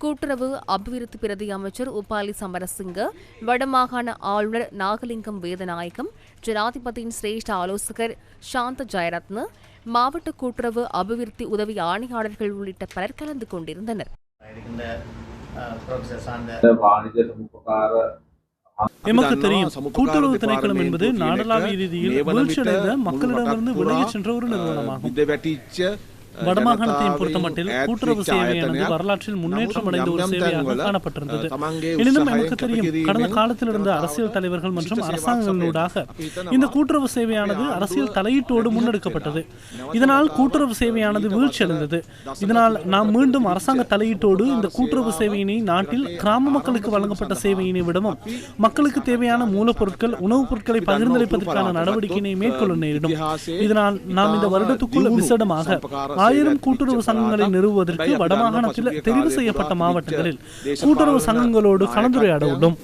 கூட்டுறவு அபிவிருத்தி பிரதி அமைச்சர் உபாலி சமரசிங்க வடமாகாண ஆளுநர் நாகலிங்கம் வேதநாயகம் ஜனாதிபதியின் சிரேஷ்ட ஆலோசகர் சாந்த ஜெயரத்ன மாவட்ட கூட்டுறவு அபிவிருத்தி உதவி ஆணையாளர்கள் உள்ளிட்ட பலர் கலந்து கொண்டிருந்தனர். எமக்கு தெரியும் கூட்டுறவு திணைக்களம் என்பது நாடளாவிய ரீதியில் மக்களிடமிருந்து விலகிச் சென்ற ஒரு நிறுவனமாகும். வடமாகாணத்தையும் பொறுத்தமட்டில் கூட்டுறவு சேவையானது வரலாற்றில் முன்னேற்றம் அடைந்த ஒரு சேவையாக காணப்பட்டிருந்தது. எனினும் நமக்கு தெரியும் கடந்த காலத்தில் இருந்த அரசியல் தலைவர்கள் மற்றும் அரசாங்கங்களூடாக இந்த கூட்டுறவு சேவையானது அரசியல் தலையீட்டோடு முன்னெடுக்கப்பட்டது. இதனால் கூட்டுறவு சேவையானது வீழ்ச்சியடைந்தது. இதனால் நாம் மீண்டும் அரசாங்க தலையீட்டோடு இந்த கூட்டுறவு சேவையினை நாட்டில் கிராம மக்களுக்கு வழங்கப்பட்ட சேவையினை விடவும் மக்களுக்கு தேவையான மூலப்பொருட்கள் உணவுப் பொருட்களை பகிர்ந்தளிப்பதற்கான நடவடிக்கையினை மேற்கொள்ள நேரிடும். இதனால் நாம் இந்த வருடத்துக்குள் விசேடமாக ஆயிரம் கூட்டுறவு சங்கங்களை நிறுவுவதற்கு வடமாகாணத்தில் தெரிவு செய்யப்பட்ட மாவட்டங்களில் கூட்டுறவு சங்கங்களோடு கலந்துரையாட உள்ளோம்